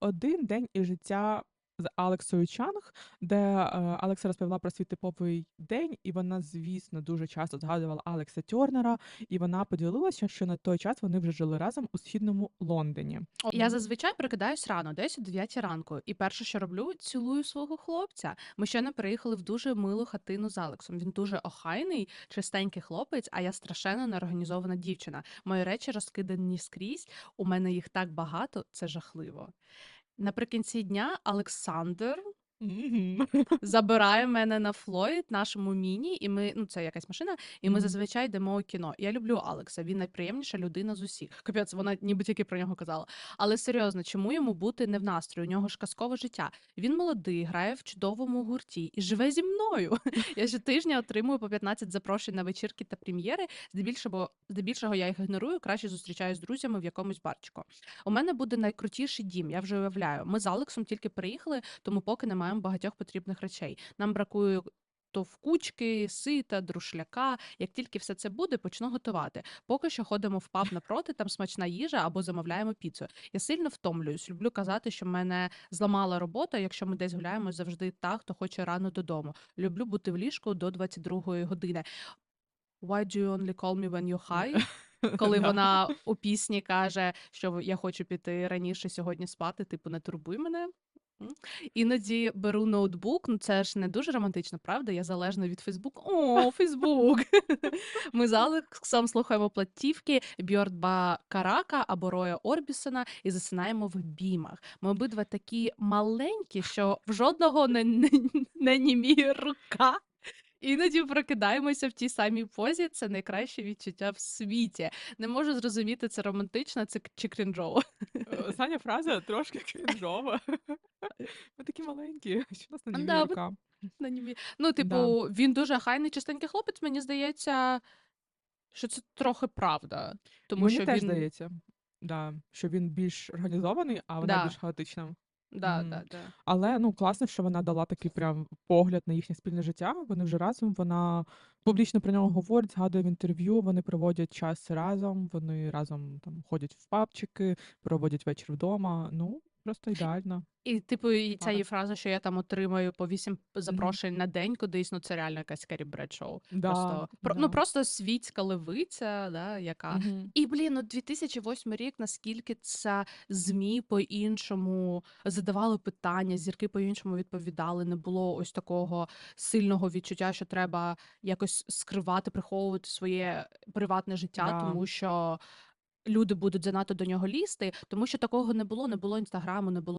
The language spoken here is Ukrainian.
один день із життя з Алексою Чанг, де, е, Алекса розповіла про свій типовий день, і вона, звісно, дуже часто згадувала Алекса Тьорнера, і вона поділилася, що на той час вони вже жили разом у Східному Лондоні. Я зазвичай прокидаюсь рано, десь о 9 ранку, і перше, що роблю, цілую свого хлопця. Ми щойно переїхали в дуже милу хатину з Алексом. Він дуже охайний, чистенький хлопець, а я страшенно неорганізована дівчина. Мої речі розкидані скрізь. У мене їх так багато, це жахливо. Наприкінці дня Олександр Мгм. забирає мене на Флойд, нашому міні, і ми, ну це якась машина, і ми Мгм. зазвичай йдемо у кіно. Я люблю Алекса, він найприємніша людина з усіх. Капець, вона ніби тільки про нього казала. Але серйозно, чому йому бути не в настрої? У нього ж казкове життя. Він молодий, грає в чудовому гурті і живе зі мною. Я щотижня отримую по 15 запрошень на вечірки та прем'єри. Здебільшого, здебільшого я їх ігнорую, краще зустрічаюсь з друзями в якомусь барчику. У мене буде найкрутіший дім, я вже уявляю. Ми з Алексом тільки приїхали, тому поки не маємо багатьох потрібних речей. Нам бракує товкучки, сита, друшляка. Як тільки все це буде, почну готувати. Поки що ходимо в паб напроти, там смачна їжа або замовляємо піцу. Я сильно втомлююсь. Люблю казати, що мене зламала робота. Якщо ми десь гуляємо, завжди та, хто хоче рано додому. Люблю бути в ліжку до 22-ї години. Why do you only call me when you're high? Коли вона у пісні каже, що я хочу піти раніше сьогодні спати, типу, не турбуй мене. Іноді беру ноутбук, ну це ж не дуже романтично, правда? Я залежна від Фейсбуку. О, Фейсбук. Ми з Алексом слухаємо платівки Бьордба Карака або Роя Орбісона і засинаємо в обіймах. Ми обидва такі маленькі, що в жодного не, не, не німіє рука. Іноді прокидаємося в тій самій позі. Це найкраще відчуття в світі. Не можу зрозуміти, це романтично, це чи крінжово. Е, Остання фраза трошки крінжова. Ми такі маленькі, що нас не Да, німіє рука. На німі- Ну, типу, Да. він дуже хайний, чистенький хлопець. Мені здається, що це трохи правда. Тому Мені що теж він здається, да, що він більш організований, а вона Да. більш хаотична. Да, Мгм. да, да. Але ну класно, що вона дала такий прям погляд на їхнє спільне життя. Вони вже разом. Вона публічно про нього говорить, згадує в інтерв'ю. Вони проводять час разом. Вони разом там ходять в пабчики, проводять вечір вдома. Ну просто ідеально. І, типу, і ця її фраза, що я там отримаю по вісім запрошень на день кудись, ну це реально якась Керрі Бредшоу. Да, Просто, да. ну, просто світська левиця, да, яка Мгм. І блін, ну 2008 рік, наскільки це ЗМІ по-іншому задавали питання, зірки по-іншому відповідали. Не було ось такого сильного відчуття, що треба якось скривати, приховувати своє приватне життя, Да. тому що люди будуть занадто до нього лізти, тому що такого не було, не було інстаграму, не було.